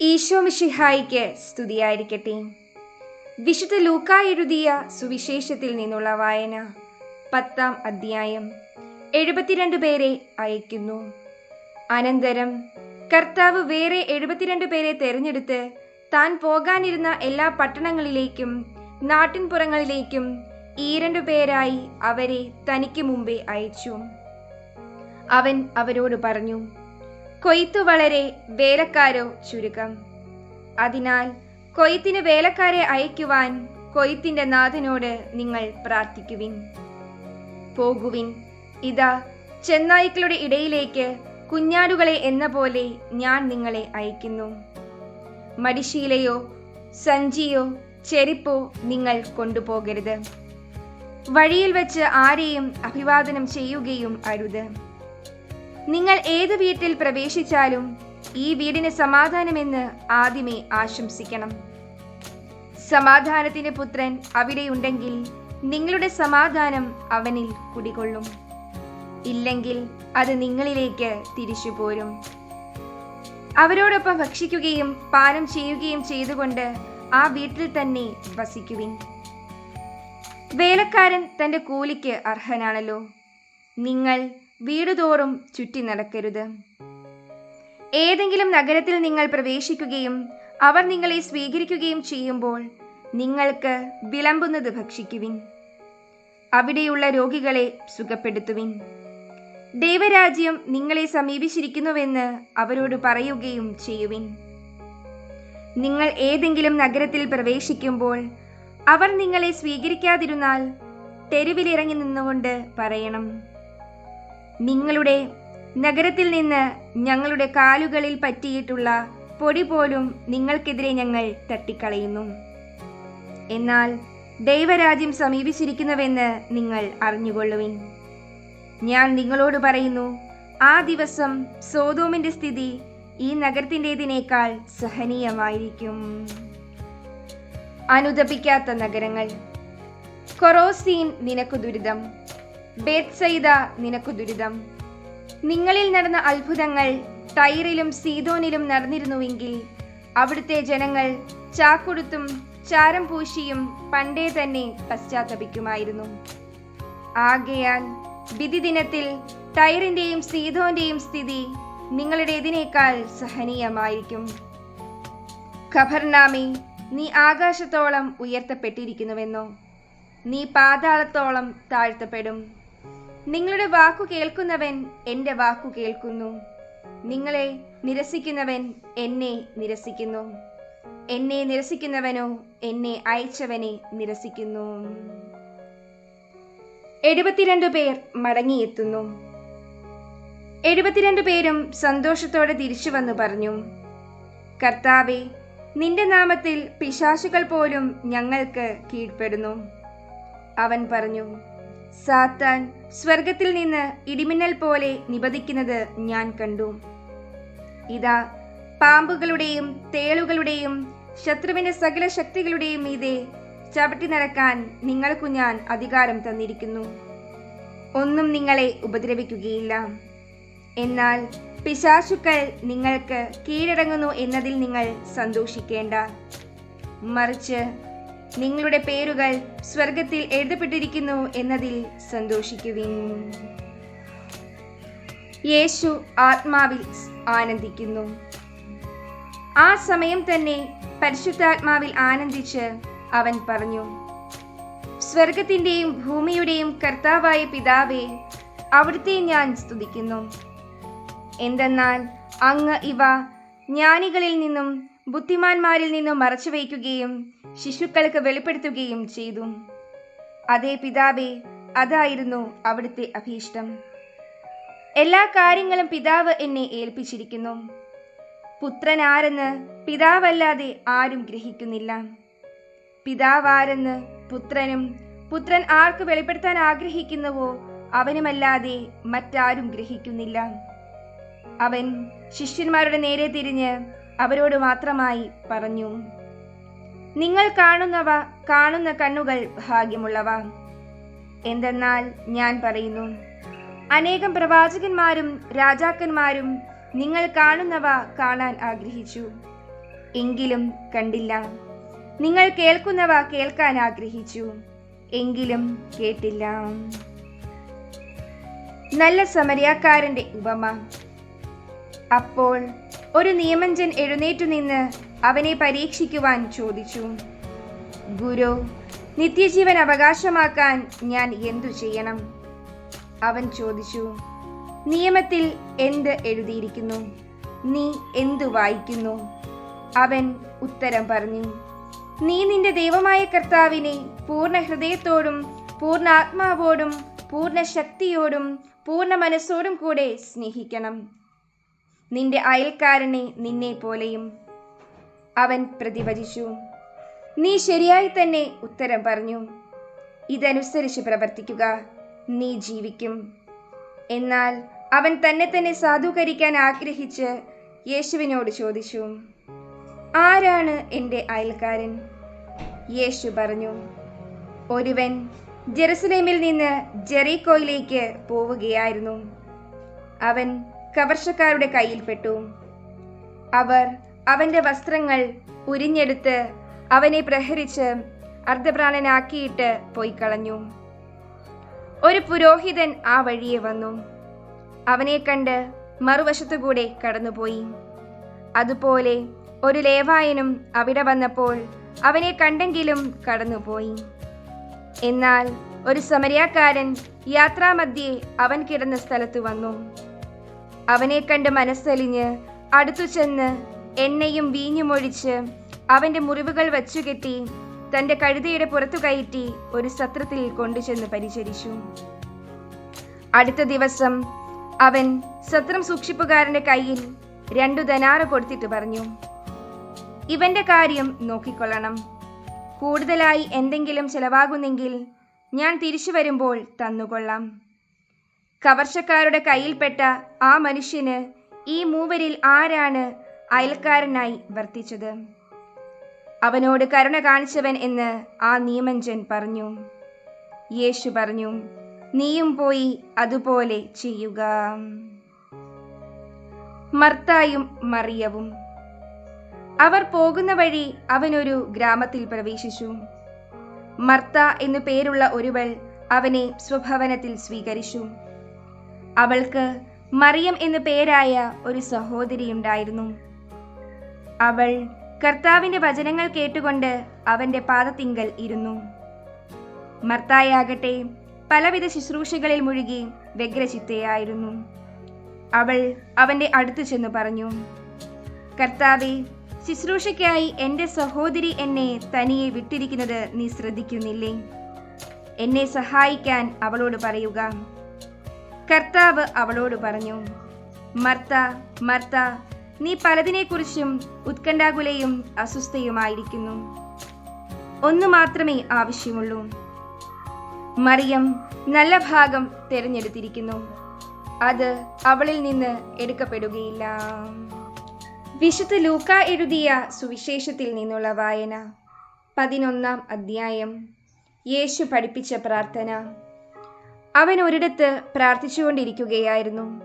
ഈശോ മിഷിഹായിക്ക് സ്തുതിയായിരിക്കട്ടെ. വിശുദ്ധ ലൂക്ക എഴുതിയ സുവിശേഷത്തിൽ നിന്നുള്ള വായന പത്താം അധ്യായം എഴുപത്തിരണ്ട് പേരെ അയക്കുന്നു. അനന്തരം കർത്താവ് വേറെ എഴുപത്തിരണ്ട് പേരെ തെരഞ്ഞെടുത്ത് താൻ പോകാനിരുന്ന എല്ലാ പട്ടണങ്ങളിലേക്കും നാട്ടിൻപുറങ്ങളിലേക്കും ഈ രണ്ടു പേരായി അവരെ തനിക്ക് മുമ്പേ അയച്ചു. അവൻ അവരോട് പറഞ്ഞു കൊയ്ത്തു വളരെ വേലക്കാരോ ചുരുക്കം. അതിനാൽ കൊയ്ത്തിന് വേലക്കാരെ അയക്കുവാൻ കൊയ്ത്തിന്റെ നാഥനോട് നിങ്ങൾ പ്രാർത്ഥിക്കുവിൻ. പോകുവിൻ. ഇതാ ചെന്നായ്ക്കളുടെ ഇടയിലേക്ക് കുഞ്ഞാടുകളെ എന്ന പോലെ ഞാൻ നിങ്ങളെ അയക്കുന്നു. മടിശീലയോ സഞ്ചിയോ ചെരിപ്പോ നിങ്ങൾ കൊണ്ടുപോകരുത്. വഴിയിൽ വെച്ച് ആരെയും അഭിവാദനം ചെയ്യുകയും അരുത്. നിങ്ങൾ ഏത് വീട്ടിൽ പ്രവേശിച്ചാലും ഈ വീടിന് സമാധാനമെന്ന് ആദ്യമേ ആശംസിക്കണം. സമാധാനത്തിന് പുത്രൻ അവിടെയുണ്ടെങ്കിൽ നിങ്ങളുടെ സമാധാനം അവനിൽ കുടികൊള്ളും. ഇല്ലെങ്കിൽ അത് നിങ്ങളിലേക്ക് തിരിച്ചു പോരും അവരോടൊപ്പം ഭക്ഷിക്കുകയും പാനം ചെയ്യുകയും ചെയ്തുകൊണ്ട് ആ വീട്ടിൽ തന്നെ വസിക്കുവിൻ. വേലക്കാരൻ തന്റെ കൂലിക്ക് അർഹനാണല്ലോ. നിങ്ങൾ വീടുതോറും ചുറ്റി നടക്കരുത്. ഏതെങ്കിലും നഗരത്തിൽ നിങ്ങൾ പ്രവേശിക്കുകയും അവർ നിങ്ങളെ സ്വീകരിക്കുകയും ചെയ്യുമ്പോൾ നിങ്ങൾക്ക് വിളമ്പുന്നത് ഭക്ഷിക്കുവിൻ. അവിടെയുള്ള രോഗികളെ സുഖപ്പെടുത്തുവിൻ. ദൈവരാജ്യം നിങ്ങളെ സമീപിച്ചിരിക്കുന്നുവെന്ന് അവരോട് പറയുകയും ചെയ്യുവിൻ. നിങ്ങൾ ഏതെങ്കിലും നഗരത്തിൽ പ്രവേശിക്കുമ്പോൾ അവർ നിങ്ങളെ സ്വീകരിക്കാതിരുന്നാൽ തെരുവിലിറങ്ങി നിന്നുകൊണ്ട് പറയണം. നിങ്ങളുടെ നഗരത്തിൽ നിന്ന് ഞങ്ങളുടെ കാലുകളിൽ പറ്റിയിട്ടുള്ള പൊടി പോലും നിങ്ങൾക്കെതിരെ ഞങ്ങൾ തട്ടിക്കളയുന്നു. എന്നാൽ ദൈവരാജ്യം സമീപിച്ചിരിക്കുന്നുവെന്ന് നിങ്ങൾ അറിഞ്ഞുകൊള്ളുവിൻ. ഞാൻ നിങ്ങളോട് പറയുന്നു ആ ദിവസം സോതോമിന്റെ സ്ഥിതി ഈ നഗരത്തിന്റെതിനേക്കാൾ സഹനീയമായിരിക്കും. അനുദപിക്കാത്ത നഗരങ്ങൾ. കൊറോസീൻ നിനക്കു ദുരിതം. ബേത്സൈദ നിനക്കു ദുരിതം. നിങ്ങളിൽ നടന്ന അത്ഭുതങ്ങൾ ടൈറിലും സീതോനിലും നടന്നിരുന്നുവെങ്കിൽ അവിടുത്തെ ജനങ്ങൾ ചാക്കൊടുത്തും ചാരം പൂശിയും പണ്ടേ തന്നെ പശ്ചാത്തപിക്കുമായിരുന്നു. ആകയാൽ വിധി ദിനത്തിൽ ടൈറിന്റെയും സീതോന്റെയും സ്ഥിതി നിങ്ങളുടേതിനേക്കാൾ സഹനീയമായിരിക്കും. ഖബർനാമി നീ ആകാശത്തോളം ഉയർത്തപ്പെട്ടിരിക്കുന്നുവെന്നോ? നീ പാതാളത്തോളം താഴ്ത്തപ്പെടും. നിങ്ങളുടെ വാക്കു കേൾക്കുന്നവൻ എന്റെ വാക്കു കേൾക്കുന്നു. നിങ്ങളെ നിരസിക്കുന്നവൻ എന്നെ നിരസിക്കുന്നു. എന്നെ നിരസിക്കുന്നവനോ എന്നെ അയച്ചവനെ നിരസിക്കുന്നു. എഴുപത്തിരണ്ട് പേർ മടങ്ങിയെത്തുന്നു. എഴുപത്തിരണ്ട് പേരും സന്തോഷത്തോടെ തിരിച്ചു വന്നു പറഞ്ഞു. കർത്താവെ നിന്റെ നാമത്തിൽ പിശാശുകൾ പോലും ഞങ്ങൾക്ക് കീഴ്പ്പെടുന്നു. അവൻ പറഞ്ഞു സാത്താൻ സ്വർഗത്തിൽ നിന്ന് ഇടിമിന്നൽ പോലെ നിപതിക്കുന്നത് ഞാൻ കണ്ടു. ഇതാ പാമ്പുകളുടെയും തേളുകളുടെയും ശത്രുവിന്റെ സകല ശക്തികളുടെയും മീതെ ചവിട്ടി നടക്കാൻ നിങ്ങൾക്കു ഞാൻ അധികാരം തന്നിരിക്കുന്നു. ഒന്നും നിങ്ങളെ ഉപദ്രവിക്കുകയില്ല. എന്നാൽ പിശാശുക്കൾ നിങ്ങൾക്ക് കീഴടങ്ങുന്നു എന്നതിൽ നിങ്ങൾ സന്തോഷിക്കേണ്ട. മറിച്ച് നിങ്ങളുടെ പേരുകൾ സ്വർഗത്തിൽ എഴുതപ്പെട്ടിരിക്കുന്നു എന്നതിൽ സന്തോഷിക്കുവിൻ. യേശു ആത്മാവിൽ ആനന്ദിക്കുന്നു. ആ സമയം തന്നെ പരിശുദ്ധാത്മാവിൽ ആനന്ദിച്ച് അവൻ പറഞ്ഞു സ്വർഗത്തിന്റെയും ഭൂമിയുടെയും കർത്താവായ പിതാവേ അവിടുത്തെ ഞാൻ സ്തുതിക്കുന്നു. എന്തെന്നാൽ അങ്ങ് ഇവ ജ്ഞാനികളിൽ നിന്നും ബുദ്ധിമാന്മാരിൽ നിന്നും മറച്ചു വയ്ക്കുകയും ശിശുക്കൾക്ക് വെളിപ്പെടുത്തുകയും ചെയ്തു. അതേ പിതാവേ അതായിരുന്നു അവിടുത്തെ അഭീഷ്ടം. എല്ലാ കാര്യങ്ങളും പിതാവ് എന്നെ ഏൽപ്പിച്ചിരിക്കുന്നു. പുത്രൻ ആരെന്ന് പിതാവല്ലാതെ ആരും ഗ്രഹിക്കുന്നില്ല. പിതാവാരെന്ന് പുത്രനും പുത്രൻ ആർക്ക് വെളിപ്പെടുത്താൻ ആഗ്രഹിക്കുന്നുവോ അവനുമല്ലാതെ മറ്റാരും ഗ്രഹിക്കുന്നില്ല. അവൻ ശിഷ്യന്മാരുടെ നേരെ തിരിഞ്ഞ് അവരോട് മാത്രമായി പറഞ്ഞു നിങ്ങൾ കാണുന്നവ കാണുന്ന കണ്ണുകൾ ഭാഗ്യമുള്ളവ. എന്തെന്നാൽ ഞാൻ പറയുന്നു അനേകം പ്രവാചകന്മാരും രാജാക്കന്മാരും നിങ്ങൾ കാണുന്നവ കാണാൻ ആഗ്രഹിച്ചു. എങ്കിലും കണ്ടില്ല നിങ്ങൾ കേൾക്കുന്നവ കേൾക്കാൻ ആഗ്രഹിച്ചു. എങ്കിലും കേട്ടില്ല. നല്ല സമരിയാക്കാരന്റെ ഉപമ. അപ്പോൾ ഒരു നിയമഞ്ജൻ എഴുന്നേറ്റു നിന്ന് അവനെ പരീക്ഷിക്കുവാൻ ചോദിച്ചു ഗുരു നിത്യജീവൻ അവകാശമാക്കാൻ ഞാൻ എന്തു ചെയ്യണം? അവൻ ചോദിച്ചു നിയമത്തിൽ എന്ത് എഴുതിയിരിക്കുന്നു? നീ എന്തു വായിക്കുന്നു? അവൻ ഉത്തരം പറഞ്ഞു നീ നിന്റെ ദൈവമായ കർത്താവിനെ പൂർണ ഹൃദയത്തോടും പൂർണ ആത്മാവോടും പൂർണ ശക്തിയോടും പൂർണ മനസ്സോടും കൂടെ സ്നേഹിക്കണം. നിന്റെ അയൽക്കാരനെ നിന്നെ പോലെയും അവൻ പ്രതിവചിച്ചു. നീ ശരിയായി തന്നെ ഉത്തരം പറഞ്ഞു. ഇതനുസരിച്ച് പ്രവർത്തിക്കുക. നീ ജീവിക്കും. എന്നാൽ അവൻ തന്നെ തന്നെ സാധൂകരിക്കാൻ ആഗ്രഹിച്ച് യേശുവിനോട് ചോദിച്ചു ആരാണ് എന്റെ അയൽക്കാരൻ? യേശു പറഞ്ഞു ഒരുവൻ ജെറുസലേമിൽ നിന്ന് ജെറീക്കോയിലേക്ക് പോവുകയായിരുന്നു. അവൻ കവർഷക്കാരുടെ കയ്യിൽപ്പെട്ടു. അവർ അവന്റെ വസ്ത്രങ്ങൾ ഉരിഞ്ഞെടുത്ത് അവനെ പ്രഹരിച്ച് അർദ്ധപ്രാണനാക്കിയിട്ട് പോയി കളഞ്ഞു ഒരു പുരോഹിതൻ ആ വഴിയെ വന്നു. അവനെ കണ്ട് മറുവശത്തുകൂടെ കടന്നുപോയി. അതുപോലെ ഒരു ലേവായനും അവിടെ വന്നപ്പോൾ അവനെ കണ്ടെങ്കിലും കടന്നുപോയി. എന്നാൽ ഒരു സമരിയാക്കാരൻ യാത്രാമധ്യേ അവൻ കിടന്ന സ്ഥലത്ത് വന്നു. അവനെ കണ്ട് മനസ്സലിഞ്ഞ് അടുത്തു ചെന്ന് എണ്ണയും വീഞ്ഞുമൊഴിച്ച് അവന്റെ മുറിവുകൾ വച്ചുകെട്ടി തന്റെ കഴുതയുടെ പുറത്തു കയറ്റി ഒരു സത്രത്തിൽ കൊണ്ടുചെന്ന് പരിചരിച്ചു. അടുത്ത ദിവസം അവൻ സത്രം സൂക്ഷിപ്പുകാരന്റെ കയ്യിൽ രണ്ടു ധനാറ് കൊടുത്തിട്ട് പറഞ്ഞു ഇവന്റെ കാര്യം നോക്കിക്കൊള്ളണം. കൂടുതലായി എന്തെങ്കിലും ചെലവാകുന്നെങ്കിൽ ഞാൻ തിരിച്ചു വരുമ്പോൾ തന്നുകൊള്ളാം. കവർച്ചക്കാരുടെ കയ്യിൽപ്പെട്ട ആ മനുഷ്യന് ഈ മൂവരിൽ ആരാണ് അയൽക്കാരനായി വർത്തിച്ചത്? അവനോട് കരുണ കാണിച്ചവൻ എന്ന് ആ നിയമഞ്ജൻ പറഞ്ഞു. യേശു പറഞ്ഞു നീയും പോയി അതുപോലെ ചെയ്യുക. മർത്തായും മറിയവും. അവർ പോകുന്ന വഴി അവനൊരു ഗ്രാമത്തിൽ പ്രവേശിച്ചു. മർത്ത എന്നു പേരുള്ള ഒരുവൾ അവനെ സ്വഭവനത്തിൽ സ്വീകരിച്ചു. അവൾക്ക് മറിയം എന്നു പേരായ ഒരു സഹോദരിയുണ്ടായിരുന്നു അവൾ കർത്താവിന്റെ വചനങ്ങൾ കേട്ടുകൊണ്ട് അവന്റെ പാദത്തിങ്കൽ ഇരുന്നു. മർത്തായാകട്ടെ പലവിധ ശുശ്രൂഷകളിൽ മുഴുകി വ്യഗ്രചിത്തയായിരുന്നു. അവൾ അവന്റെ അടുത്തു ചെന്നു പറഞ്ഞു കർത്താവെ ശുശ്രൂഷയ്ക്കായി എന്റെ സഹോദരി എന്നെ തനിയെ വിട്ടിരിക്കുന്നത് നീ ശ്രദ്ധിക്കുന്നില്ലേ? എന്നെ സഹായിക്കാൻ അവളോട് പറയുക. കർത്താവ് അവളോട് പറഞ്ഞു മർത്ത മർത്ത നീ പലതിനെക്കുറിച്ചും ഉത്കണ്ഠാകുലയും അസ്വസ്ഥയുമായിരിക്കുന്നു. ഒന്നു മാത്രമേ ആവശ്യമുള്ളൂ. മറിയം നല്ല ഭാഗം തിരഞ്ഞെടുത്തിരിക്കുന്നു. അത് അവളിൽ നിന്ന് എടുക്കപ്പെടുകയില്ല. വിശുദ്ധ ലൂക്ക എഴുതിയ സുവിശേഷത്തിൽ നിന്നുള്ള വായന പതിനൊന്നാം അധ്യായം. യേശു പഠിപ്പിച്ച പ്രാർത്ഥന. അവൻ ഒരിടത്ത് പ്രാർത്ഥിച്ചുകൊണ്ടിരിക്കുകയായിരുന്നു.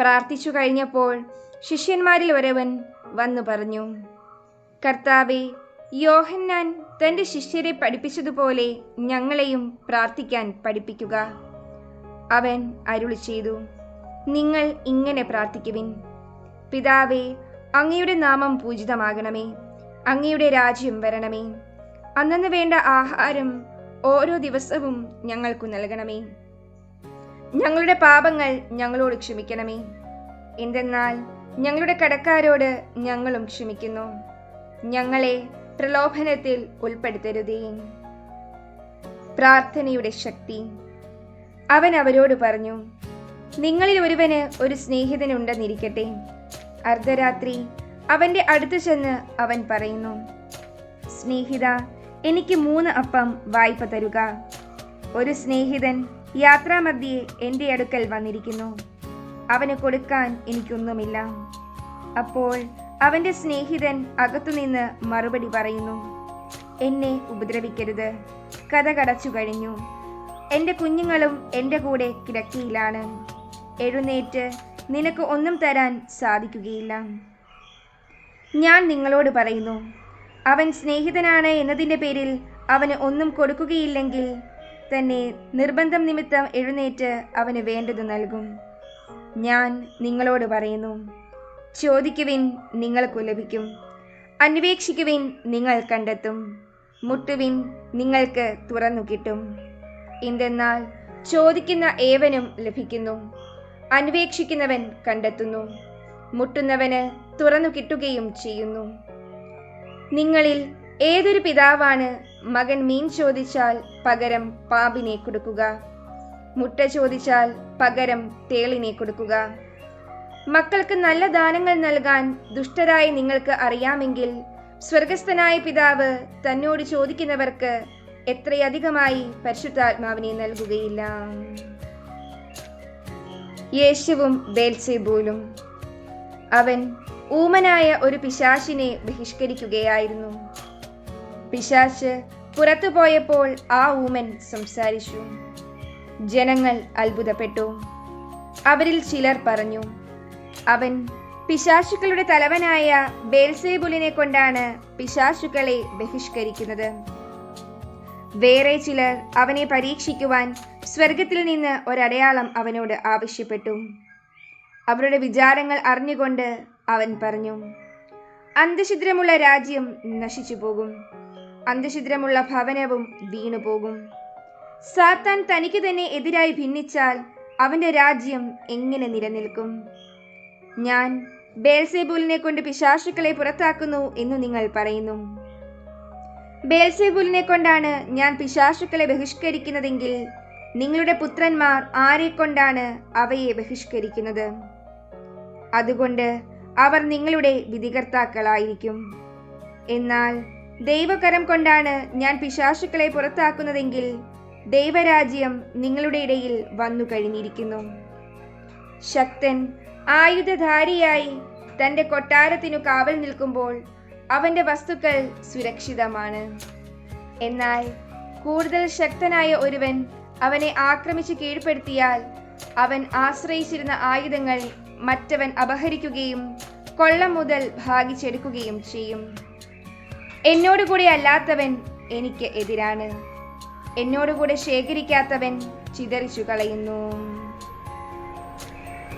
പ്രാർത്ഥിച്ചു കഴിഞ്ഞപ്പോൾ ശിഷ്യന്മാരിൽ ഒരവൻ വന്നു പറഞ്ഞു കർത്താവെ യോഹന്നാൻ തന്റെ ശിഷ്യരെ പഠിപ്പിച്ചതുപോലെ ഞങ്ങളെയും പ്രാർത്ഥിക്കാൻ പഠിപ്പിക്കുക. അവൻ അരുളി ചെയ്തു നിങ്ങൾ ഇങ്ങനെ പ്രാർത്ഥിക്കുവിൻ. പിതാവേ അങ്ങയുടെ നാമം പൂജിതമാകണമേ അങ്ങയുടെ രാജ്യം വരണമേ. അന്നു വേണ്ട ആഹാരം ഓരോ ദിവസവും ഞങ്ങൾക്കു നൽകണമേ. ഞങ്ങളുടെ പാപങ്ങൾ ഞങ്ങളോട് ക്ഷമിക്കണമേ. എന്തെന്നാൽ ഞങ്ങളുടെ കടക്കാരോട് ഞങ്ങളും ക്ഷമിക്കുന്നു. ഞങ്ങളെ പ്രലോഭനത്തിൽ ഉൾപ്പെടുത്തരുതേ. പ്രാർത്ഥനയുടെ ശക്തി. അവൻ അവരോട് പറഞ്ഞു നിങ്ങളിൽ ഒരുവന് ഒരു സ്നേഹിതനുണ്ടെന്നിരിക്കട്ടെ. അർദ്ധരാത്രി അവന്റെ അടുത്തു ചെന്ന് അവൻ പറയുന്നു സ്നേഹിത എനിക്ക് മൂന്ന് അപ്പം വായ്പ തരുക. ഒരു സ്നേഹിതൻ യാത്രാമധ്യേ എന്റെ അടുക്കൽ വന്നിരിക്കുന്നു. അവന് കൊടുക്കാൻ എനിക്കൊന്നുമില്ല. അപ്പോൾ അവന്റെ സ്നേഹിതൻ അകത്തുനിന്ന് മറുപടി പറയുന്നു എന്നെ ഉപദ്രവിക്കരുത്. കഥ കടച്ചു കഴിഞ്ഞു. എന്റെ കുഞ്ഞുങ്ങളും എന്റെ കൂടെ കിടക്കിയിലാണ്. എഴുന്നേറ്റ് നിനക്ക് ഒന്നും തരാൻ സാധിക്കുകയില്ല. ഞാൻ നിങ്ങളോട് പറയുന്നു അവൻ സ്നേഹിതനാണ് എന്നതിന്റെ പേരിൽ അവന് ഒന്നും കൊടുക്കുകയില്ലെങ്കിൽ തന്നെ നിർബന്ധം നിമിത്തം എഴുന്നേറ്റ് അവന് വേണ്ടത് നൽകും. ഞാൻ നിങ്ങളോട് പറയുന്നു ചോദിക്കുവിൻ നിങ്ങൾക്കു ലഭിക്കും അന്വേഷിക്കുവിൻ നിങ്ങൾ കണ്ടെത്തും മുട്ടുവിൻ നിങ്ങൾക്ക് തുറന്നു കിട്ടും. എന്തെന്നാൽ ചോദിക്കുന്ന ഏവനും ലഭിക്കുന്നു അന്വേഷിക്കുന്നവൻ കണ്ടെത്തുന്നു മുട്ടുന്നവന് തുറന്നു കിട്ടുകയും ചെയ്യുന്നു. നിങ്ങളിൽ ഏതൊരു പിതാവാണ് മകൻ മീൻ ചോദിച്ചാൽ പകരം പാമ്പിനെ കൊടുക്കുക. മുട്ട ചോദിച്ചാൽ പകരം തേളിനെ കൊടുക്കുക. മക്കൾക്ക് നല്ല ദാനങ്ങൾ നൽകാൻ ദുഷ്ടരായി നിങ്ങൾക്ക് അറിയാമെങ്കിൽ സ്വർഗസ്ഥനായ പിതാവ് തന്നോട് ചോദിക്കുന്നവർക്ക് എത്രയധികമായി പരിശുദ്ധാത്മാവിനെ നൽകുകയില്ല. യേശുവും ബേൽസെബൂലും. അവൻ ഊമനായ ഒരു പിശാശിനെ ബഹിഷ്കരിക്കുകയായിരുന്നു. പിശാശ് പുറത്തു പോയപ്പോൾ ആ ഊമൻ സംസാരിച്ചു. ജനങ്ങൾ അത്ഭുതപ്പെട്ടു. അവരിൽ ചിലർ പറഞ്ഞു അവൻ പിശാശുക്കളുടെ തലവനായ ബേൽസേബുലിനെ കൊണ്ടാണ് പിശാശുക്കളെ ബഹിഷ്കരിക്കുന്നത്. വേറെ ചിലർ അവനെ പരീക്ഷിക്കുവാൻ സ്വർഗത്തിൽ നിന്ന് ഒരടയാളം അവനോട് ആവശ്യപ്പെട്ടു. അവരുടെ വിചാരങ്ങൾ അറിഞ്ഞുകൊണ്ട് അവൻ പറഞ്ഞു അന്തഛിദ്രമുള്ള രാജ്യം നശിച്ചു പോകും അന്തഛിദ്രമുള്ള ഭവനവും വീണുപോകും സാത്താൻ തനിക്ക് തന്നെ എതിരായി ഭിന്നിച്ചാൽ അവന്റെ രാജ്യം എങ്ങനെ നിലനിൽക്കും? ഞാൻ ബേൽസേബുലിനെ കൊണ്ട് പിശാശുക്കളെ പുറത്താക്കുന്നു എന്ന് നിങ്ങൾ പറയുന്നു. ബേൽസേബുലിനെ കൊണ്ടാണ് ഞാൻ പിശാശുക്കളെ ബഹിഷ്കരിക്കുന്നതെങ്കിൽ നിങ്ങളുടെ പുത്രന്മാർ ആരെ കൊണ്ടാണ് അവയെ ബഹിഷ്കരിക്കുന്നത്? അതുകൊണ്ട് അവർ നിങ്ങളുടെ വിധികർത്താക്കളായിരിക്കും. എന്നാൽ ദൈവകരം കൊണ്ടാണ് ഞാൻ പിശാശുക്കളെ പുറത്താക്കുന്നതെങ്കിൽ ദൈവരാജ്യം നിങ്ങളുടെ ഇടയിൽ വന്നു കഴിഞ്ഞിരിക്കുന്നു. ശക്തൻ ആയുധധാരിയായി തന്റെ കൊട്ടാരത്തിനു കാവൽ നിൽക്കുമ്പോൾ അവന്റെ വസ്തുക്കൾ സുരക്ഷിതമാണ്. എന്നാൽ കൂടുതൽ ശക്തനായ ഒരുവൻ അവനെ ആക്രമിച്ച് കീഴ്പ്പെടുത്തിയാൽ അവൻ ആശ്രയിച്ചിരുന്ന ആയുധങ്ങൾ മറ്റവൻ അപഹരിക്കുകയും കൊള്ളം മുതൽ ഭാഗിച്ചെടുക്കുകയും ചെയ്യും. എന്നോടുകൂടെ അല്ലാത്തവൻ എനിക്ക് എതിരാണ്. എന്നോടുകൂടെ ശേഖരിക്കാത്തവൻ ചിതറിച്ചു കളയുന്നു.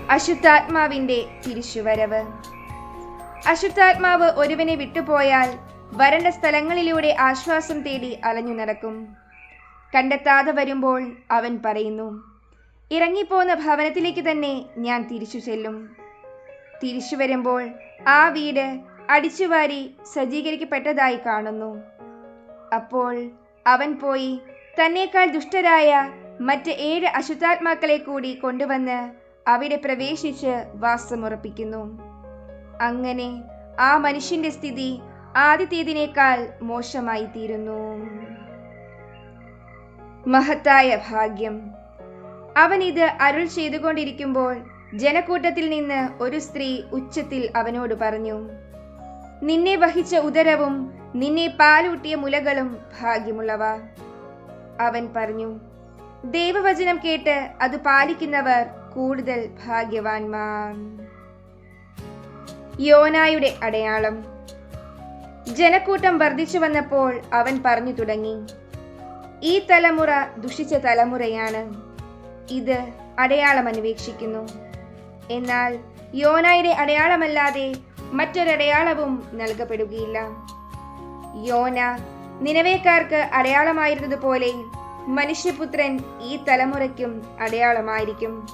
അശുദ്ധാത്മാവിന്റെ തിരിച്ചുവരവ്. അശുദ്ധാത്മാവ് ഒരുവനെ വിട്ടുപോയാൽ വരണ്ട സ്ഥലങ്ങളിലൂടെ ആശ്വാസം തേടി അലഞ്ഞു നടക്കും. കണ്ടെത്താതെ വരുമ്പോൾ അവൻ പറയുന്നു ഇറങ്ങിപ്പോന്ന ഭവനത്തിലേക്ക് തന്നെ ഞാൻ തിരിച്ചു ചെല്ലും. തിരിച്ചു വരുമ്പോൾ ആ വീട് അടിച്ചുവാരി സജ്ജീകരിക്കപ്പെട്ടതായി കാണുന്നു. അപ്പോൾ അവൻ പോയി തന്നേക്കാൾ ദുഷ്ടരായ മറ്റ് ഏഴ് അശുദ്ധാത്മാക്കളെ കൂടി കൊണ്ടുവന്ന് അവിടെ പ്രവേശിച്ച് വാസമുറപ്പിക്കുന്നു. അങ്ങനെ ആ മനുഷ്യന്റെ സ്ഥിതി ആദ്യത്തേതിനേക്കാൾ മോശമായി തീരുന്നു മഹത്തായ ഭാഗ്യം. അവൻ ഇത് അരുൾ ചെയ്തുകൊണ്ടിരിക്കുമ്പോൾ ജനക്കൂട്ടത്തിൽ നിന്ന് ഒരു സ്ത്രീ ഉച്ചത്തിൽ അവനോട് പറഞ്ഞു നിന്നെ വഹിച്ച ഉദരവും നിന്നെ പാലൂട്ടിയ മുലകളും ഭാഗ്യമുള്ളവ. അവൻ പറഞ്ഞു ദൈവവചനം കേട്ട് അത് പാലിക്കുന്നവർ കൂടുതൽ ഭാഗ്യവാൻമാർ യോനായുടെ അടയാളം. ജനക്കൂട്ടം വർദ്ധിച്ചു വന്നപ്പോൾ അവൻ പറഞ്ഞു തുടങ്ങി ഈ തലമുറ ദുഷിച്ച തലമുറയാണ്. ഇത് അടയാളം അന്വേഷിക്കുന്നു. എന്നാൽ യോനായുടെ അടയാളമല്ലാതെ മറ്റൊരടയാളവും നൽകപ്പെടുകയില്ല. യോന നിലവേക്കാർക്ക് അടയാളമായിരുന്നതുപോലെ മനുഷ്യപുത്രൻ ഈ തലമുറയ്ക്കും അടയാളമായിരിക്കും.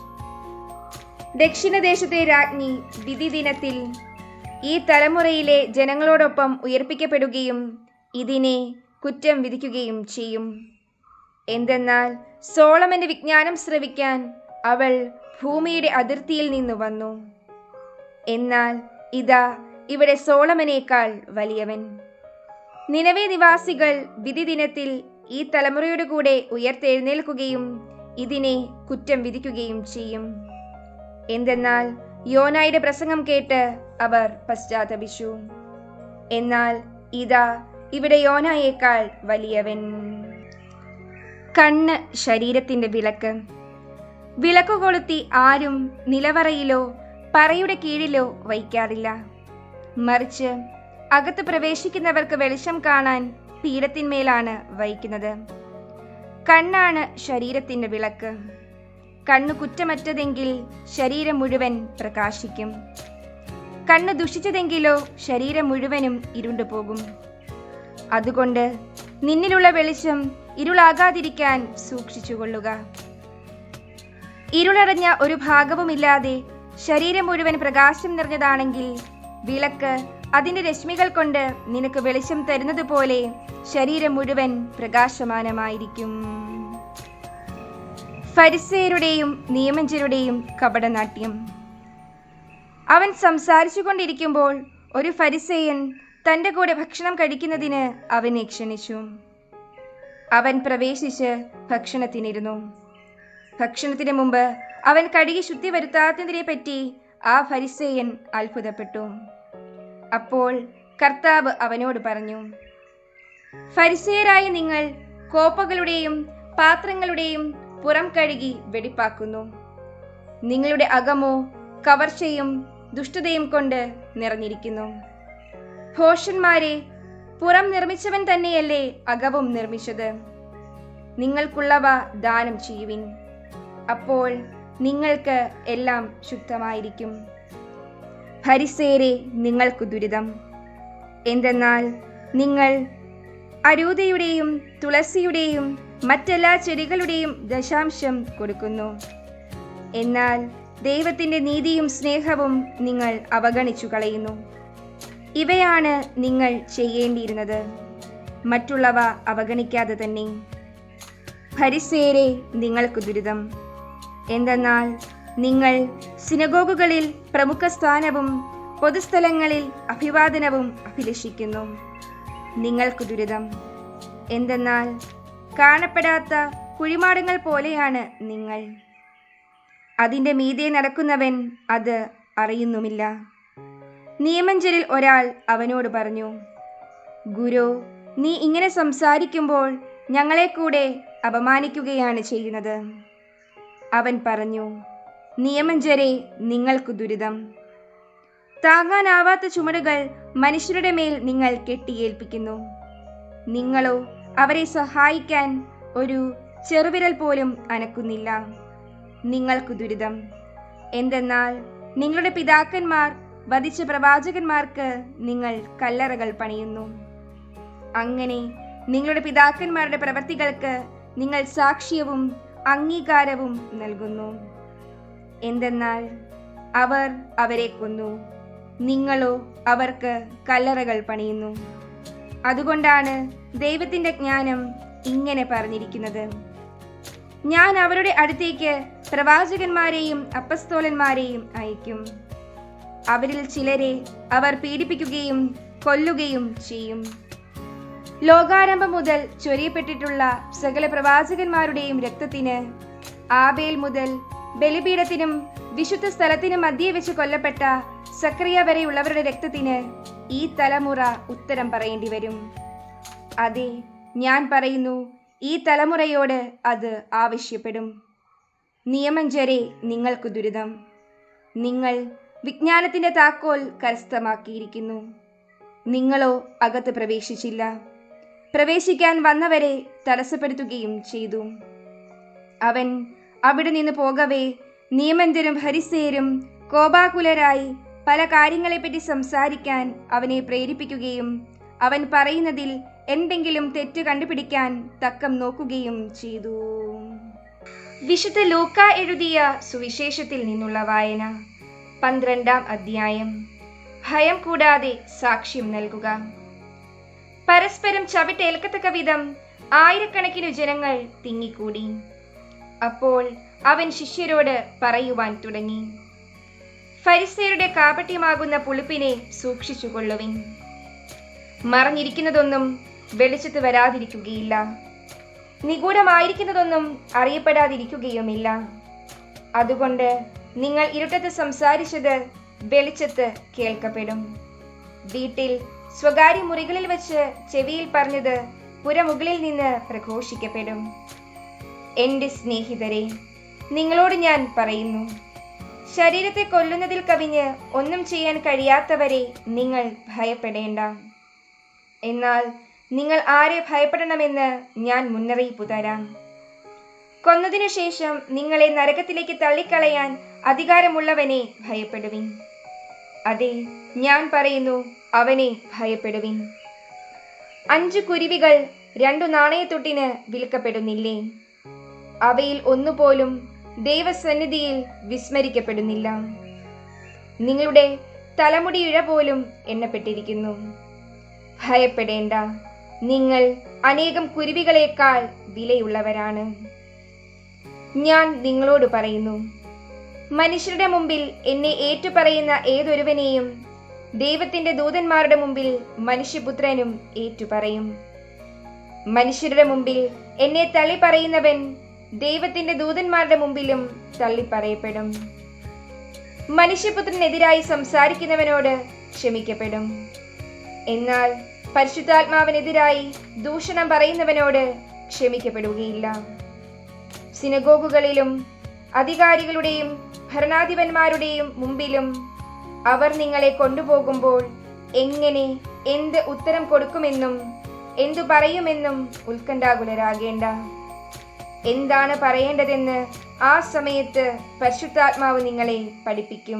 ദക്ഷിണദേശത്തെ രാജ്ഞി വിധി ദിനത്തിൽ ഈ തലമുറയിലെ ജനങ്ങളോടൊപ്പം ഉയർപ്പിക്കപ്പെടുകയും ഇതിനെ കുറ്റം വിധിക്കുകയും ചെയ്യും. എന്തെന്നാൽ സോളമന്റെ വിജ്ഞാനം ശ്രവിക്കാൻ അവൾ ഭൂമിയുടെ അതിർത്തിയിൽ നിന്ന് വന്നു. എന്നാൽ ഇതാ ഇവിടെ സോളമനേക്കാൾ വലിയവൻ. നിലവേ നിവാസികൾ വിധി ദിനത്തിൽ ഈ തലമുറയുടെ കൂടെ ഉയർത്തെഴുന്നേൽക്കുകയും ഇതിനെ കുറ്റം വിധിക്കുകയും ചെയ്യും. എന്തെന്നാൽ യോനായുടെ പ്രസംഗം കേട്ട് അവർ പശ്ചാത്തപിച്ചു. എന്നാൽ ഇതാ ഇവിടെ യോനായേക്കാൾ വലിയവൻ. കണ്ണ് ശരീരത്തിന്റെ വിളക്ക്. വിളക്ക് കൊളുത്തി ആരും നിലവറയിലോ പറയുടെ കീഴിലോ വയ്ക്കാറില്ല. മറിച്ച് അകത്ത് പ്രവേശിക്കുന്നവർക്ക് വെളിച്ചം കാണാൻ പീഠത്തിന്മേലാണ് വഹിക്കുന്നത് കണ്ണാണ് ശരീരത്തിന്റെ വിളക്ക്. കണ്ണു കുറ്റമറ്റതെങ്കിൽ ശരീരം മുഴുവൻ പ്രകാശിക്കും. കണ്ണ് ദുഷിച്ചതെങ്കിലോ ശരീരം മുഴുവനും ഇരുണ്ടു പോകും അതുകൊണ്ട് നിന്നിലുള്ള വെളിച്ചം ഇരുളാകാതിരിക്കാൻ സൂക്ഷിച്ചുകൊള്ളുക. ഇരുളടഞ്ഞ ഒരു ഭാഗവുമില്ലാതെ ശരീരം മുഴുവൻ പ്രകാശം നിറഞ്ഞതാണെങ്കിൽ വിളക്ക് അതിന്റെ രശ്മികൾ കൊണ്ട് നിനക്ക് വെളിച്ചം തരുന്നത് പോലെ ശരീരം മുഴുവൻ പ്രകാശമാനമായിരിക്കും. ഫരിസേരുടെയും നിയമഞ്ചരുടെയും കപടനാട്യം. അവൻ സംസാരിച്ചു കൊണ്ടിരിക്കുമ്പോൾ ഒരു ഫരിസേയൻ തന്റെ കൂടെ ഭക്ഷണം കഴിക്കുന്നതിന് അവനെ ക്ഷണിച്ചു. അവൻ പ്രവേശിച്ച് ഭക്ഷണത്തിനിരുന്നു. ഭക്ഷണത്തിന് മുമ്പ് അവൻ കഴുകി ശുദ്ധി വരുത്താത്തതിനെ പറ്റി ആ ഫരിസേയൻ അത്ഭുതപ്പെട്ടു. അപ്പോൾ കർത്താവ് അവനോട് പറഞ്ഞു ഫരിസേയരായ നിങ്ങൾ കോപ്പകളുടെയും പാത്രങ്ങളുടെയും പുറം കഴുകി വെടിപ്പാക്കുന്നു. നിങ്ങളുടെ അകമോ കവർച്ചയും ദുഷ്ടതയും കൊണ്ട് നിറഞ്ഞിരിക്കുന്നു. ഭോഷന്മാരെ പുറം നിർമ്മിച്ചവൻ തന്നെയല്ലേ അകവും നിർമ്മിച്ചത്? നിങ്ങൾക്കുള്ളവ ദാനം ചെയ്യുവിൻ. അപ്പോൾ നിങ്ങൾക്ക് എല്ലാം ശുദ്ധമായിരിക്കും. ഹരിസേരെ നിങ്ങൾക്ക് ദുരിതം. എന്തെന്നാൽ നിങ്ങൾ അരൂതയുടെയും തുളസിയുടെയും മറ്റെല്ലാ ചെടികളുടെയും ദശാംശം കൊടുക്കുന്നു. എന്നാൽ ദൈവത്തിന്റെ നീതിയും സ്നേഹവും നിങ്ങൾ അവഗണിച്ചു കളയുന്നു ഇവയാണ് നിങ്ങൾ ചെയ്യേണ്ടിയിരുന്നത്. മറ്റുള്ളവ അവഗണിക്കാതെ തന്നെ. ഭരിസേരെ നിങ്ങൾക്ക് ദുരിതം. എന്തെന്നാൽ നിങ്ങൾ സിനഗോഗുകളിൽ പ്രമുഖ സ്ഥാനവും പൊതുസ്ഥലങ്ങളിൽ അഭിവാദനവും അഭിലഷിക്കുന്നു. നിങ്ങൾക്ക് ദുരിതം. എന്തെന്നാൽ കാണപ്പെടാത്ത കുഴിമാടങ്ങൾ പോലെയാണ് നിങ്ങൾ. അതിന്റെ മീതെ നടക്കുന്നവൻ അത് അറിയുന്നുമില്ല. നിയമഞ്ചരിൽ ഒരാൾ അവനോട് പറഞ്ഞു ഗുരു നീ ഇങ്ങനെ സംസാരിക്കുമ്പോൾ ഞങ്ങളെ കൂടെ അപമാനിക്കുകയാണ് ചെയ്യുന്നത്. അവൻ പറഞ്ഞു നിയമഞ്ചരെ നിങ്ങൾക്കു ദുരിതം. താങ്ങാനാവാത്ത ചുമടുകൾ മനുഷ്യരുടെ മേൽ നിങ്ങൾ കെട്ടിയേൽപ്പിക്കുന്നു. നിങ്ങളോ അവരെ സഹായിക്കാൻ ഒരു ചെറുവിരൽ പോലും അനക്കുന്നില്ല. നിങ്ങൾക്കു ദുരിതം. എന്തെന്നാൽ നിങ്ങളുടെ പിതാക്കന്മാർ വധിച്ച പ്രവാചകന്മാർക്ക് നിങ്ങൾ കല്ലറകൾ പണിയുന്നു. അങ്ങനെ നിങ്ങളുടെ പിതാക്കന്മാരുടെ പ്രവൃത്തികൾക്ക് നിങ്ങൾ സാക്ഷ്യവും അംഗീകാരവും നൽകുന്നു. എന്തെന്നാൽ അവർ അവരെ കൊന്നു. നിങ്ങളോ അവർക്ക് കല്ലറകൾ പണിയുന്നു. അതുകൊണ്ടാണ് ദൈവത്തിന്റെ ജ്ഞാനം ഇങ്ങനെ പറഞ്ഞിരിക്കുന്നത്. ഞാൻ അവരുടെ അടുത്തേക്ക് പ്രവാചകന്മാരെയും അപ്പസ്തോലന്മാരെയും അയക്കും. അവരിൽ ചിലരെ അവർ പീഡിപ്പിക്കുകയും കൊല്ലുകയും ചെയ്യും. ലോകാരംഭം മുതൽ ചൊരിയപ്പെട്ടിട്ടുള്ള സകല പ്രവാചകന്മാരുടെയും രക്തത്തിന് ആബേൽ മുതൽ ബലിപീഠത്തിനും വിശുദ്ധ സ്ഥലത്തിനും മധ്യേ വെച്ച് കൊല്ലപ്പെട്ട സക്രിയ വരെയുള്ളവരുടെ രക്തത്തിന് ഈ തലമുറ ഉത്തരം പറയേണ്ടി വരും. അതെ ഞാൻ പറയുന്നു ഈ തലമുറയോട് അത് ആവശ്യപ്പെടും. നിയമഞ്ചരെ നിങ്ങൾക്ക് ദുരിതം. നിങ്ങൾ വിജ്ഞാനത്തിന്റെ താക്കോൽ കരസ്ഥമാക്കിയിരിക്കുന്നു. നിങ്ങളോ അകത്ത് പ്രവേശിച്ചില്ല. പ്രവേശിക്കാൻ വന്നവരെ തടസ്സപ്പെടുത്തുകയും ചെയ്തു. അവൻ അവിടെ നിന്ന് പോകവേ നിയമന്തരും ഹരിസേരും കോപാകുലരായി പല കാര്യങ്ങളെപ്പറ്റി സംസാരിക്കാൻ അവനെ പ്രേരിപ്പിക്കുകയും അവൻ പറയുന്നതിൽ എന്തെങ്കിലും തെറ്റ് കണ്ടുപിടിക്കാൻ തക്കം നോക്കുകയും ചെയ്തു. വിശുദ്ധ ലൂക്ക എഴുതിയ സുവിശേഷത്തിൽ നിന്നുള്ള വായന പന്ത്രണ്ടാം അധ്യായം. ഭയം കൂടാതെ സാക്ഷ്യം നൽകുക. പരസ്പരം ചവിട്ടേൽക്കത്തക്ക വിധം ആയിരക്കണക്കിനു ജനങ്ങൾ തിങ്ങിക്കൂടി. അപ്പോൾ അവൻ ശിഷ്യരോട് പറയുവാൻ തുടങ്ങി. ഫരിസേരുടെ കാപട്യമാകുന്ന പുളിപ്പിനെ സൂക്ഷിച്ചുകൊള്ളുവിൻ. മറഞ്ഞിരിക്കുന്നതൊന്നും വെളിച്ചത്ത് വരാതിരിക്കുകയില്ല. നിഗൂഢമായിരിക്കുന്നതൊന്നും അറിയപ്പെടാതിരിക്കുകയുമില്ല. അതുകൊണ്ട് നിങ്ങൾ ഇരുട്ടത്ത് സംസാരിച്ചത് വെളിച്ചത്ത് കേൾക്കപ്പെടും. വീട്ടിൽ സ്വകാര്യ മുറികളിൽ വെച്ച് ചെവിയിൽ പറഞ്ഞത് പുരമുകളിൽ നിന്ന് പ്രഘോഷിക്കപ്പെടും. എന്റെ സ്നേഹിതരെ നിങ്ങളോട് ഞാൻ പറയുന്നു ശരീരത്തെ കൊല്ലുന്നതിൽ കവിഞ്ഞ് ഒന്നും ചെയ്യാൻ കഴിയാത്തവരെ നിങ്ങൾ ഭയപ്പെടേണ്ട. എന്നാൽ നിങ്ങൾ ആരെ ഭയപ്പെടണമെന്ന് ഞാൻ മുന്നറിയിപ്പ് തരാം. കൊന്നതിനു ശേഷം നിങ്ങളെ നരകത്തിലേക്ക് തള്ളിക്കളയാൻ അധികാരമുള്ളവനെ ഭയപ്പെടുവിൻ. അതെ ഞാൻ പറയുന്നു അവനെ ഭയപ്പെടുവിൻ. അഞ്ചു കുരുവികൾ രണ്ടു നാണയത്തൊട്ടിന് വിൽക്കപ്പെടുന്നില്ലേ? അവയിൽ ഒന്നുപോലും ദൈവസന്നിധിയിൽ വിസ്മരിക്കപ്പെടുന്നില്ല. നിങ്ങളുടെ തലമുടിയിഴ പോലും എണ്ണപ്പെട്ടിരിക്കുന്നു. ഭയപ്പെടേണ്ട. നിങ്ങൾ അനേകം കുരുവികളേക്കാൾ വിലയുള്ളവരാണ്. ഞാൻ നിങ്ങളോട് പറയുന്നു മനുഷ്യരുടെ മുമ്പിൽ എന്നെ ഏറ്റുപറയുന്ന ഏതൊരുവനെയും ദൈവത്തിന്റെ ദൂതന്മാരുടെ മുമ്പിൽ മനുഷ്യപുത്രനും ഏറ്റുപറയും. മനുഷ്യരുടെ മുമ്പിൽ എന്നെ തള്ളി പറയുന്നവൻ ദൈവത്തിന്റെ ദൂതന്മാരുടെ മുമ്പിലും തള്ളിപ്പറയപ്പെടും. മനുഷ്യപുത്രനെതിരായി സംസാരിക്കുന്നവനോട് ക്ഷമിക്കപ്പെടും. എന്നാൽ പരിശുദ്ധാത്മാവിനെതിരായി ദൂഷണം പറയുന്നവനോട് ക്ഷമിക്കപ്പെടുകയില്ല. സിനഗോഗുകളിലും അധികാരികളുടെയും ഭരണാധിപന്മാരുടെയും മുമ്പിലും അവർ നിങ്ങളെ കൊണ്ടുപോകുമ്പോൾ എങ്ങനെ എന്ത് ഉത്തരം കൊടുക്കുമെന്നും എന്തു പറയുമെന്നും ഉത്കണ്ഠാകുലരാകേണ്ട. എന്താണ് പറയേണ്ടതെന്ന് ആ സമയത്ത് പരിശുദ്ധാത്മാവ് നിങ്ങളെ പഠിപ്പിക്കും.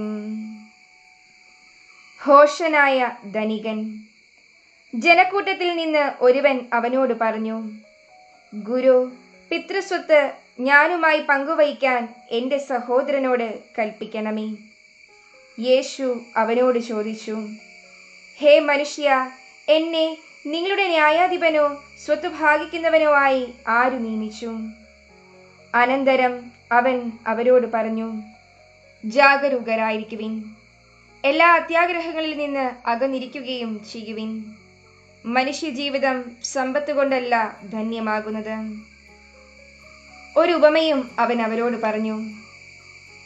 ഹോഷനായ ധനികൻ. ജനക്കൂട്ടത്തിൽ നിന്ന് ഒരുവൻ അവനോട് പറഞ്ഞു ഗുരു പിതൃസ്വത്ത് ഞാനുമായി പങ്കുവയ്ക്കാൻ എന്റെ സഹോദരനോട് കൽപ്പിക്കണമേ. യേശു അവനോട് ചോദിച്ചു ഹേ മനുഷ്യ എന്നെ നിങ്ങളുടെ ന്യായാധിപനോ സ്വത്ത് ഭാഗിക്കുന്നവനോ ആയി ആരു നിയമിച്ചു? അനന്തരം അവൻ അവരോട് പറഞ്ഞു ജാഗരൂകരായിരിക്കുവിൻ. എല്ലാ അത്യാഗ്രഹങ്ങളിൽ നിന്ന് അകന്നിരിക്കുകയും ചെയ്യുവിൻ. മനുഷ്യജീവിതം സമ്പത്ത് കൊണ്ടല്ല ധന്യമാകുന്നത്. ഒരു ഉപമയും അവൻ അവരോട് പറഞ്ഞു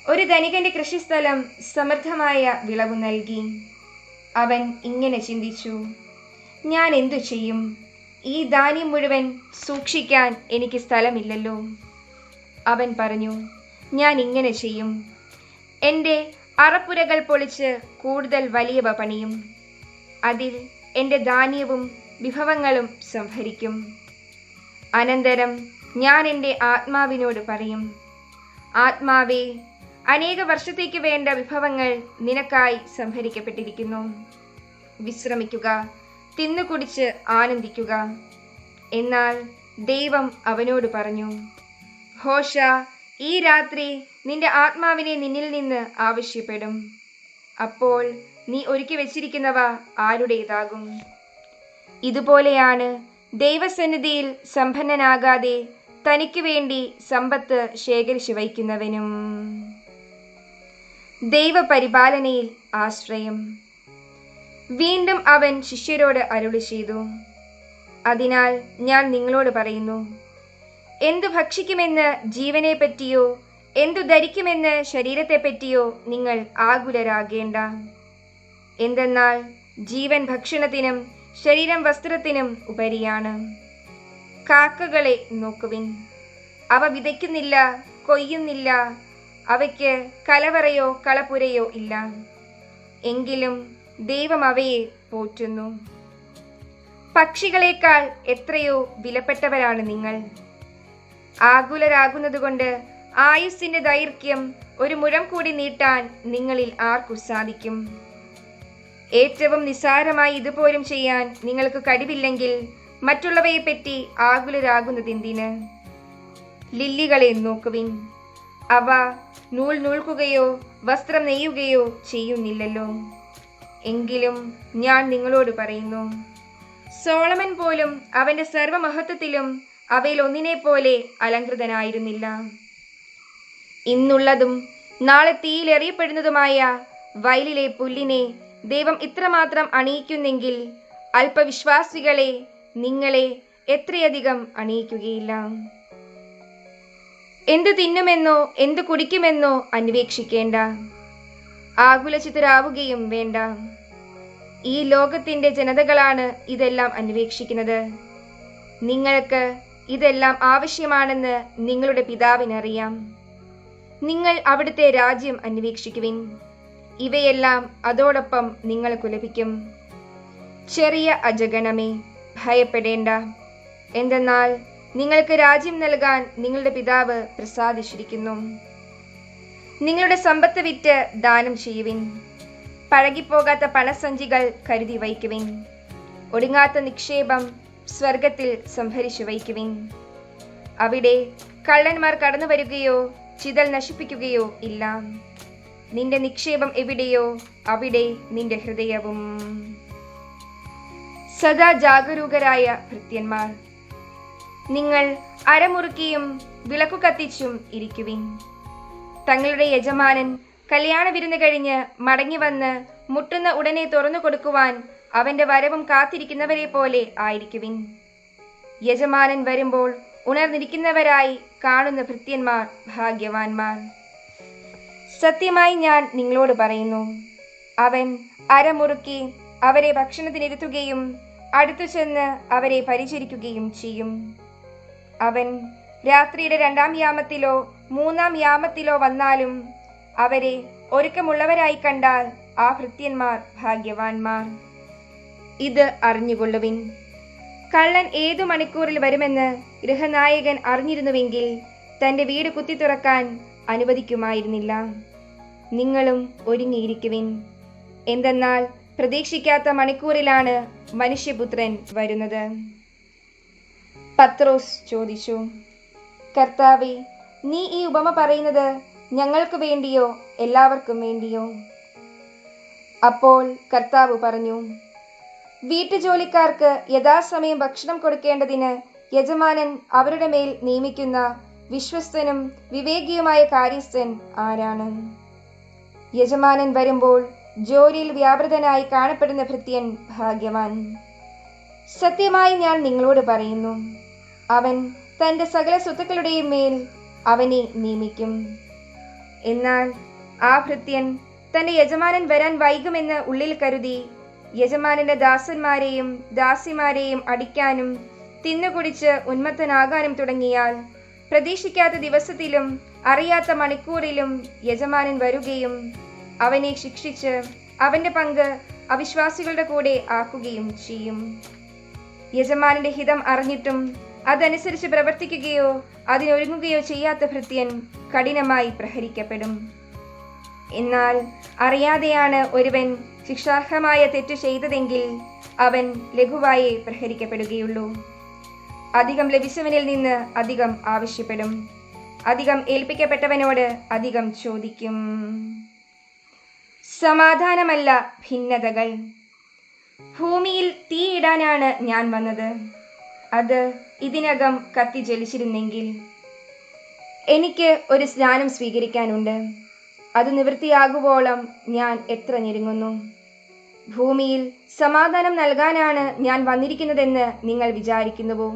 ഒരു ധനികന്റെ കൃഷിസ്ഥലം സമൃദ്ധമായ വിളവ് നൽകി. അവൻ ഇങ്ങനെ ചിന്തിച്ചു. ഞാൻ എന്തു ചെയ്യും? ഈ ധാന്യം മുഴുവൻ സൂക്ഷിക്കാൻ എനിക്ക് സ്ഥലമില്ലല്ലോ. അവൻ പറഞ്ഞു ഞാൻ ഇങ്ങനെ ചെയ്യും. എന്റെ അറപ്പുരകൾ പൊളിച്ച് കൂടുതൽ വലിയവ പണിയും. അതിൽ എന്റെ ധാന്യവും വിഭവങ്ങളും സംഭരിക്കും. അനന്തരം ഞാൻ എന്റെ ആത്മാവിനോട് പറയും ആത്മാവേ അനേക വർഷത്തേക്ക് വേണ്ട വിഭവങ്ങൾ നിനക്കായി സംഭരിക്കപ്പെട്ടിരിക്കുന്നു. വിശ്രമിക്കുക തിന്നുകുടിച്ച് ആനന്ദിക്കുക. എന്നാൽ ദൈവം അവനോട് പറഞ്ഞു ഹോഷ ഈ രാത്രി നിന്റെ ആത്മാവിനെ നിന്നിൽ നിന്ന് ആവശ്യപ്പെടും. അപ്പോൾ നീ ഒരുക്കി വെച്ചിരിക്കുന്നവ ആരുടേതാകും? ഇതുപോലെയാണ് ദൈവസന്നിധിയിൽ സമ്പന്നനാകാതെ തനിക്ക് വേണ്ടി സമ്പത്ത് ശേഖരിച്ചു വയ്ക്കുന്നവനും. ദൈവപരിപാലനയിൽ ആശ്രയം. വീണ്ടും അവൻ ശിഷ്യരോട് അരുളി ചെയ്തു. അതിനാൽ ഞാൻ നിങ്ങളോട് പറയുന്നു എന്തു ഭക്ഷിക്കുമെന്ന് ജീവനെ പറ്റിയോ എന്തു ധരിക്കുമെന്ന് ശരീരത്തെ പറ്റിയോ നിങ്ങൾ ആകുലരാകേണ്ട. എന്തെന്നാൽ ജീവൻ ഭക്ഷണത്തിനും ശരീരം വസ്ത്രത്തിനും ഉപരിയാണ്. കാക്കകളെ നോക്കുവിൻ. അവ വിതയ്ക്കുന്നില്ല കൊയ്യുന്നില്ല അവയ്ക്ക് കലവറയോ കളപ്പുരയോ ഇല്ല. എങ്കിലും ദൈവം അവയെ പോറ്റുന്നു. പക്ഷികളേക്കാൾ എത്രയോ വിലപ്പെട്ടവരാണ് നിങ്ങൾ. ആകുലരാകുന്നതുകൊണ്ട് ആയുസ്സിന്റെ ദൈർഘ്യം ഒരു മുഴം കൂടി നീട്ടാൻ നിങ്ങളിൽ ആർക്കു സാധിക്കും. ഏറ്റവും നിസ്സാരമായി ഇതുപോലും ചെയ്യാൻ നിങ്ങൾക്ക് കഴിവില്ലെങ്കിൽ മറ്റുള്ളവയെപ്പറ്റി ആകുലരാകുന്നതെന്തിന്? ലില്ലികളെ നോക്കുവിൻ. അവ നൂൽ നൂൽക്കുകയോ വസ്ത്രം നെയ്യുകയോ ചെയ്യുന്നില്ലല്ലോ. എങ്കിലും ഞാൻ നിങ്ങളോട് പറയുന്നു സോളമൻ പോലും അവന്റെ സർവമഹത്വത്തിലും അവയിൽ ഒന്നിനെ പോലെ അലങ്കൃതനായിരുന്നില്ല ഇന്നുള്ളതും നാളെ തീയിലെറിയപ്പെടുന്നതുമായ വയലിലെ പുല്ലിനെ ദൈവം ഇത്രമാത്രം അണിയിക്കുന്നെങ്കിൽ അല്പവിശ്വാസികളെ നിങ്ങളെ എത്രയധികം അണിയിക്കുകയില്ല. എന്തു തിന്നുമെന്നോ എന്ത് കുടിക്കുമെന്നോ അന്വേഷിക്കേണ്ട. ആകുലചിതരാവുകയും വേണ്ട. ഈ ലോകത്തിന്റെ ജനതകളാണ് ഇതെല്ലാം അന്വേഷിക്കുന്നത്. നിങ്ങൾക്ക് ഇതെല്ലാം ആവശ്യമാണെന്ന് നിങ്ങളുടെ പിതാവിനറിയാം. നിങ്ങൾ അവിടുത്തെ രാജ്യം അന്വേഷിക്കുവിൻ. ഇവയെല്ലാം അതോടൊപ്പം നിങ്ങൾക്ക് ലഭിക്കും. ചെറിയ അജഗണമേ ഭയപ്പെടേണ്ട. എന്തെന്നാൽ നിങ്ങൾക്ക് രാജ്യം നൽകാൻ നിങ്ങളുടെ പിതാവ് പ്രസാദിച്ചിരിക്കുന്നു. നിങ്ങളുടെ സമ്പത്ത് വിറ്റ് ദാനം ചെയ്യുവിൻ. പഴകിപ്പോകാത്ത പണസഞ്ചികൾ കരുതി വയ്ക്കുവിൻ ഒടുങ്ങാത്ത നിക്ഷേപം സ്വർഗത്തിൽ സംഭരിച്ചു വയ്ക്കുവിൻ അവിടെ കള്ളന്മാർ കടന്നു വരികയോ ചിതൽ നശിപ്പിക്കുകയോ ഇല്ല. നിന്റെ നിക്ഷേപം എവിടെയോ അവിടെ നിന്റെ ഹൃദയവും. സദാ ജാഗരൂകരായ ഭൃത്യന്മാർ നിങ്ങൾ അരമുറുക്കിയും വിളക്കു കത്തിച്ചും ഇരിക്കുവിൻ. തങ്ങളുടെ യജമാനൻ കല്യാണ വിരുന്ന് കഴിഞ്ഞ് മടങ്ങി വന്ന് മുട്ടുന്ന ഉടനെ തുറന്നു കൊടുക്കുവാൻ അവന്റെ വരവും കാത്തിരിക്കുന്നവരെ പോലെ ആയിരിക്കുവിൻ. യജമാനൻ വരുമ്പോൾ ഉണർന്നിരിക്കുന്നവരായി കാണുന്ന ഭൃത്യന്മാർ ഭാഗ്യവാന്മാർ. സത്യമായി ഞാൻ നിങ്ങളോട് പറയുന്നു അവൻ അരമുറുക്കി അവരെ ഭക്ഷണത്തിനിരുത്തുകയും അടുത്തു ചെന്ന് അവരെ പരിചരിക്കുകയും ചെയ്യും. അവൻ രാത്രിയുടെ രണ്ടാം യാമത്തിലോ മൂന്നാം യാമത്തിലോ വന്നാലും അവരെ ഒരുക്കമുള്ളവരായി കണ്ടാൽ ആ ഭൃത്യന്മാർ ഭാഗ്യവാന്മാർ. ഇത് അറിഞ്ഞുകൊള്ളുവിൻ. കള്ളൻ ഏതു മണിക്കൂറിൽ വരുമെന്ന് ഗൃഹനായകൻ അറിഞ്ഞിരുന്നുവെങ്കിൽ തന്റെ വീട് കുത്തി തുറക്കാൻ അനുവദിക്കുമായിരുന്നില്ല. നിങ്ങളും ഒരുങ്ങിയിരിക്കുവിൻ. എന്തെന്നാൽ പ്രതീക്ഷിക്കാത്ത മണിക്കൂറിലാണ് മനുഷ്യപുത്രൻ വരുന്നത്. പത്രോസ് ചോദിച്ചു. കർത്താവെ നീ ഈ ഉപമ പറയുന്നത് ഞങ്ങൾക്ക് വേണ്ടിയോ എല്ലാവർക്കും വേണ്ടിയോ? അപ്പോൾ കർത്താവ് പറഞ്ഞു വീട്ടുജോലിക്കാർക്ക് യഥാസമയം ഭക്ഷണം കൊടുക്കേണ്ടതിന് യജമാനൻ അവരുടെ മേൽ നിയമിക്കുന്ന വിശ്വസ്തനും വിവേകിയുമായ കാര്യസ്ഥൻ ആരാണ്? യജമാനൻ വരുമ്പോൾ ജോലിയിൽ വ്യാപൃതനായി കാണപ്പെടുന്ന ഭൃത്യൻ ഭാഗ്യവാൻ. സത്യമായി ഞാൻ നിങ്ങളോട് പറയുന്നു അവൻ തന്റെ സകല സ്വത്തുക്കളുടെയും മേൽ അവനെ നിയമിക്കും. എന്നാൽ ആ ഭൃത്യൻ തന്റെ യജമാനൻ വരാൻ വൈകുമെന്ന് ഉള്ളിൽ കരുതി യജമാനന്റെ ദാസന്മാരെയും ദാസിമാരെയും അടിക്കാനും തിന്നുകുടിച്ച് ഉന്മത്തനാകാനും തുടങ്ങിയാൽ പ്രതീക്ഷിക്കാത്ത ദിവസത്തിലും അറിയാത്ത മണിക്കൂറിലും യജമാനൻ വരുകയും അവനെ ശിക്ഷിച്ച് അവന്റെ പങ്ക് അവിശ്വാസികളുടെ കൂടെ ആക്കുകയും ചെയ്യും. യജമാനന്റെ ഹിതം അറിഞ്ഞിട്ടും അതനുസരിച്ച് പ്രവർത്തിക്കുകയോ അതിനൊരുങ്ങുകയോ ചെയ്യാത്ത ഭൃത്യൻ കഠിനമായി പ്രഹരിക്കപ്പെടും. എന്നാൽ അറിയാതെയാണ് ഒരുവൻ ശിക്ഷാർഹമായ തെറ്റു ചെയ്തതെങ്കിൽ അവൻ ലഘുവായി പ്രഹരിക്കപ്പെടുകയുള്ളൂ. അധികം ലഭിച്ചവനിൽ നിന്ന് അധികം ആവശ്യപ്പെടും. അധികം ഏൽപ്പിക്കപ്പെട്ടവനോട് അധികം ചോദിക്കും. സമാധാനമല്ല ഭിന്നതകൾ. ഭൂമിയിൽ തീയിടാനാണ് ഞാൻ വന്നത്. അത് ഇതിനകം കത്തി ജ്വലിച്ചിരുന്നെങ്കിൽ എനിക്ക് ഒരു സ്നാനം സ്വീകരിക്കാനുണ്ട്. അത് നിവൃത്തിയാകുവോളം ഞാൻ എത്ര ഞെരുങ്ങുന്നു. ഭൂമിയിൽ സമാധാനം നൽകാനാണ് ഞാൻ വന്നിരിക്കുന്നതെന്ന് നിങ്ങൾ വിചാരിക്കുന്നുവോ?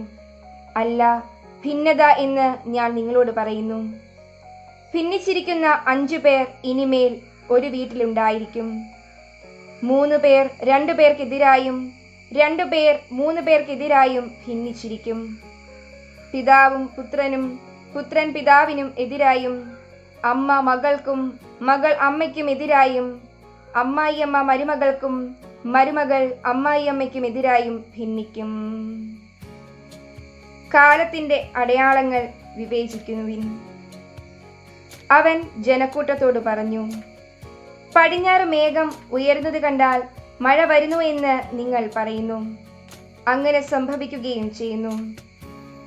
അല്ല ഭിന്നത എന്ന് ഞാൻ നിങ്ങളോട് പറയുന്നു. ഭിന്നിച്ചിരിക്കുന്ന അഞ്ചു പേർ ഇനിമേൽ ഒരു വീട്ടിലുണ്ടായിരിക്കും. മൂന്ന് പേർ രണ്ടു പേർക്കെതിരായും രണ്ടു പേർ മൂന്ന് പേർക്കെതിരായും ഭിന്നിച്ചിരിക്കും. പിതാവും പുത്രനും പുത്രൻ പിതാവിനും എതിരായും അമ്മ മകൾക്കും മകൾ അമ്മയ്ക്കും എതിരായും അമ്മായിയമ്മ മരുമകൾക്കും മരുമകൾ അമ്മായിയമ്മയ്ക്കും എതിരായും ഭിന്നിക്കും. കാലത്തിന്റെ അടയാളങ്ങൾ വിവേചിക്കുന്നുവിൻ. അവൻ ജനക്കൂട്ടത്തോട് പറഞ്ഞു പടിഞ്ഞാറ് മേഘം ഉയരുന്നത് കണ്ടാൽ മഴ വരുന്നു എന്ന് നിങ്ങൾ പറയുന്നു. അങ്ങനെ സംഭവിക്കുകയും ചെയ്യുന്നു.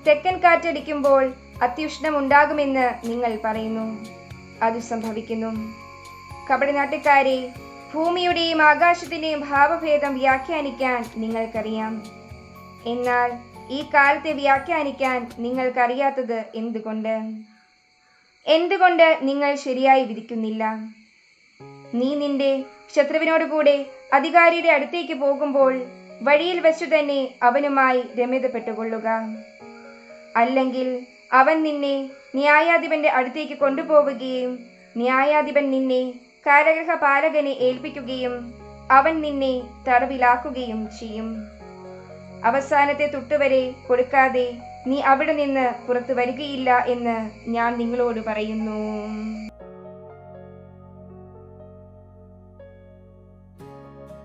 തെക്കൻ കാറ്റടിക്കുമ്പോൾ അത്യുഷ്ണം ഉണ്ടാകുമെന്ന് നിങ്ങൾ പറയുന്നു. അത് സംഭവിക്കുന്നു. കപടനാട്ടുകാരെ ഭൂമിയുടെയും ആകാശത്തിന്റെയും ഭാവഭേദം വ്യാഖ്യാനിക്കാൻ നിങ്ങൾക്കറിയാം. എന്നാൽ ഈ കാലത്തെ വ്യാഖ്യാനിക്കാൻ നിങ്ങൾക്കറിയാത്തത് എന്തുകൊണ്ട്? എന്തുകൊണ്ട് നിങ്ങൾ ശരിയായി വിധിക്കുന്നില്ല? നീ നിന്റെ ശത്രുവിനോട് കൂടെ അധികാരിയുടെ അടുത്തേക്ക് പോകുമ്പോൾ വഴിയിൽ വെച്ചു തന്നെ അവനുമായി രമ്യതപ്പെട്ടുകൊള്ളുക. അല്ലെങ്കിൽ അവൻ നിന്നെ ന്യായാധിപന്റെ അടുത്തേക്ക് കൊണ്ടുപോവുകയും ന്യായാധിപൻ നിന്നെ കാരാഗ്രഹ പാലകനെ ഏൽപ്പിക്കുകയും അവൻ നിന്നെ തടവിലാക്കുകയും ചെയ്യും. അവസാനത്തെ തുട്ടുവരെ കൊടുക്കാതെ നീ അവിടെ നിന്ന് പുറത്തു വരികയില്ല എന്ന് ഞാൻ നിങ്ങളോട് പറയുന്നു.